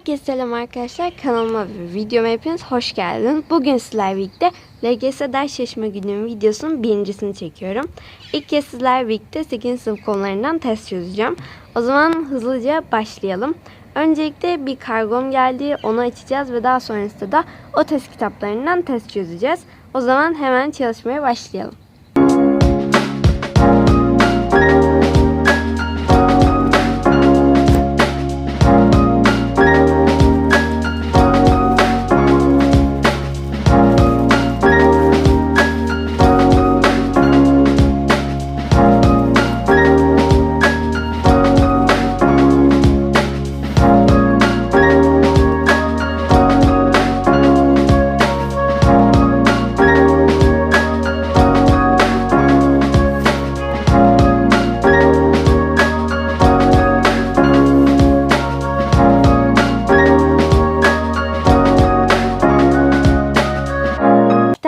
Herkese selam arkadaşlar. Kanalıma ve videoma hepiniz hoş geldiniz. Bugün sizlerle birlikte LGS ders çalışma gününün videosunun birincisini çekiyorum. İlk kez sizlerle birlikte 8. sınıf konularından test çözeceğim. O zaman hızlıca başlayalım. Öncelikle bir kargom geldi. Onu açacağız ve daha sonrasında da o test kitaplarından test çözeceğiz. O zaman hemen çalışmaya başlayalım.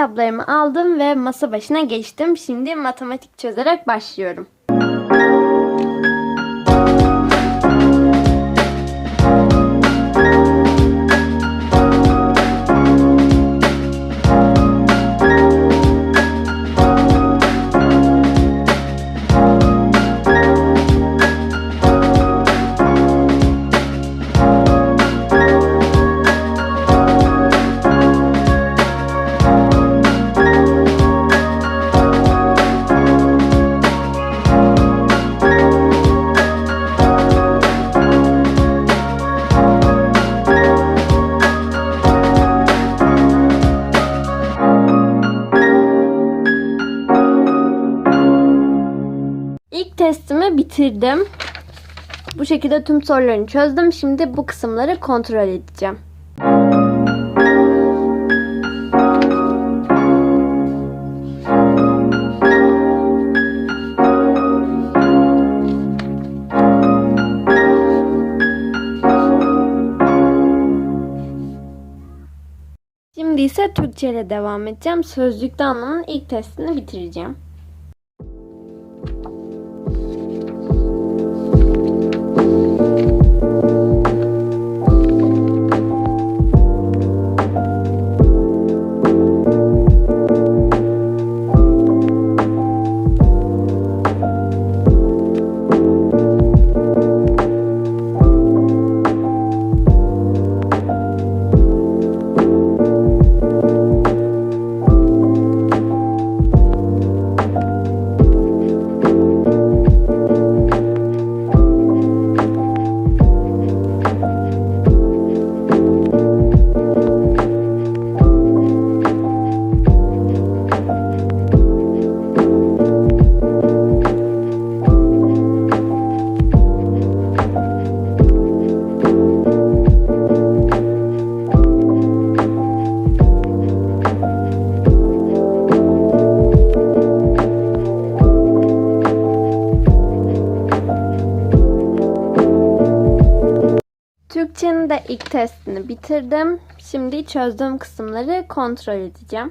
Kitaplarımı aldım ve masa başına geçtim. Şimdi matematik çözerek başlıyorum. Bitirdim. Bu şekilde tüm sorularını çözdüm. Şimdi bu kısımları kontrol edeceğim. Şimdi ise Türkçe ile devam edeceğim. Sözlükte anlamın ilk testini bitireceğim. Türkçenin de ilk testini bitirdim. Şimdi çözdüğüm kısımları kontrol edeceğim.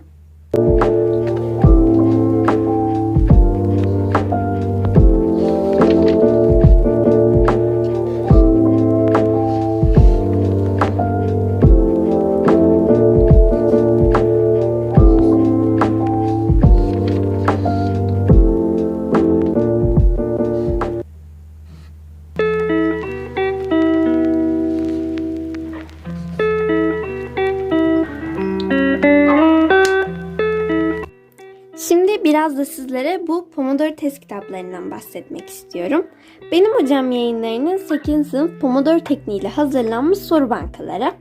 Biraz da sizlere bu Pomodoro test kitaplarından bahsetmek istiyorum. Benim hocam yayınlarının 8. sınıf Pomodoro tekniğiyle hazırlanmış soru bankaları.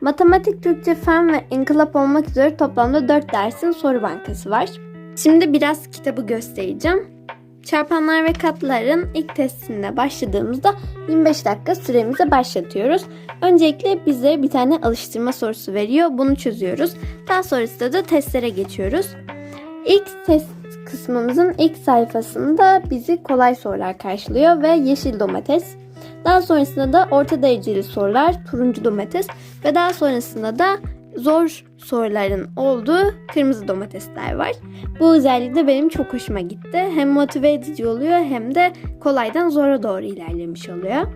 Matematik, Türkçe, Fen ve İnkılap olmak üzere toplamda 4 dersin soru bankası var. Şimdi biraz kitabı göstereceğim. Çarpanlar ve katların ilk testinde başladığımızda 25 dakika süremizi başlatıyoruz. Öncelikle bize bir tane alıştırma sorusu veriyor. Bunu çözüyoruz. Daha sonrasında da testlere geçiyoruz. İlk test kısmımızın ilk sayfasında bizi kolay sorular karşılıyor ve yeşil domates. Daha sonrasında da orta dereceli sorular, turuncu domates ve daha sonrasında da zor soruların olduğu kırmızı domatesler var. Bu özellik de benim çok hoşuma gitti. Hem motive edici oluyor hem de kolaydan zora doğru ilerlemiş oluyor.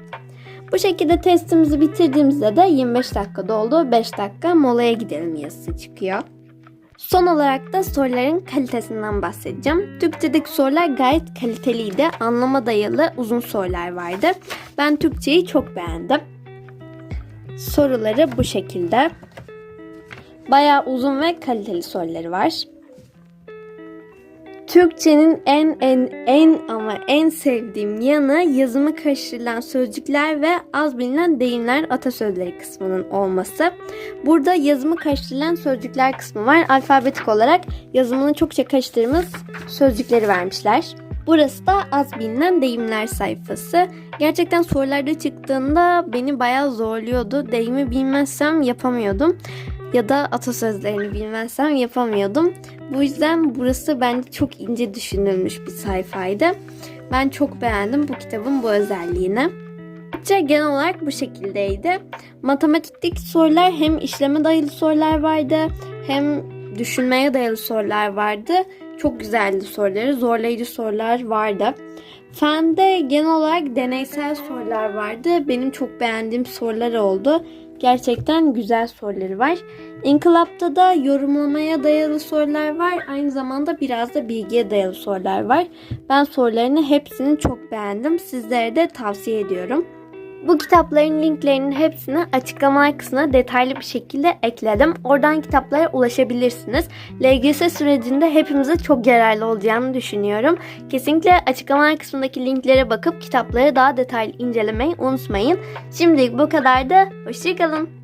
Bu şekilde testimizi bitirdiğimizde de 25 dakika doldu, 5 dakika molaya gidelim yazısı çıkıyor. Son olarak da soruların kalitesinden bahsedeceğim. Türkçedeki sorular gayet kaliteliydi. Anlama dayalı uzun sorular vardı. Ben Türkçeyi çok beğendim. Soruları bu şekilde. Bayağı uzun ve kaliteli soruları var. Türkçenin en en en ama en sevdiğim yanı yazımı karıştırılan sözcükler ve az bilinen deyimler atasözleri kısmının olması. Burada yazımı karıştırılan sözcükler kısmı var. Alfabetik olarak yazımını çokça karıştırdığımız sözcükleri vermişler. Burası da az bilinen deyimler sayfası. Gerçekten sorularda çıktığında beni bayağı zorluyordu. Deyimi bilmezsem yapamıyordum. Ya da atasözlerini bilmezsem yapamıyordum. Bu yüzden burası bence çok ince düşünülmüş bir sayfaydı. Ben çok beğendim bu kitabın bu özelliğini. Türkçe genel olarak bu şekildeydi. Matematikteki sorular hem işleme dayalı sorular vardı hem düşünmeye dayalı sorular vardı. Çok güzeldi soruları, zorlayıcı sorular vardı. Fende genel olarak deneysel sorular vardı. Benim çok beğendiğim sorular oldu. Gerçekten güzel soruları var. İnkılapta da yorumlamaya dayalı sorular var. Aynı zamanda biraz da bilgiye dayalı sorular var. Ben sorularını hepsini çok beğendim. Sizlere de tavsiye ediyorum. Bu kitapların linklerinin hepsini açıklamalar kısmına detaylı bir şekilde ekledim. Oradan kitaplara ulaşabilirsiniz. LGS sürecinde hepimize çok yararlı olacağını düşünüyorum. Kesinlikle açıklamalar kısmındaki linklere bakıp kitapları daha detaylı incelemeyi unutmayın. Şimdilik bu kadar da hoşçakalın.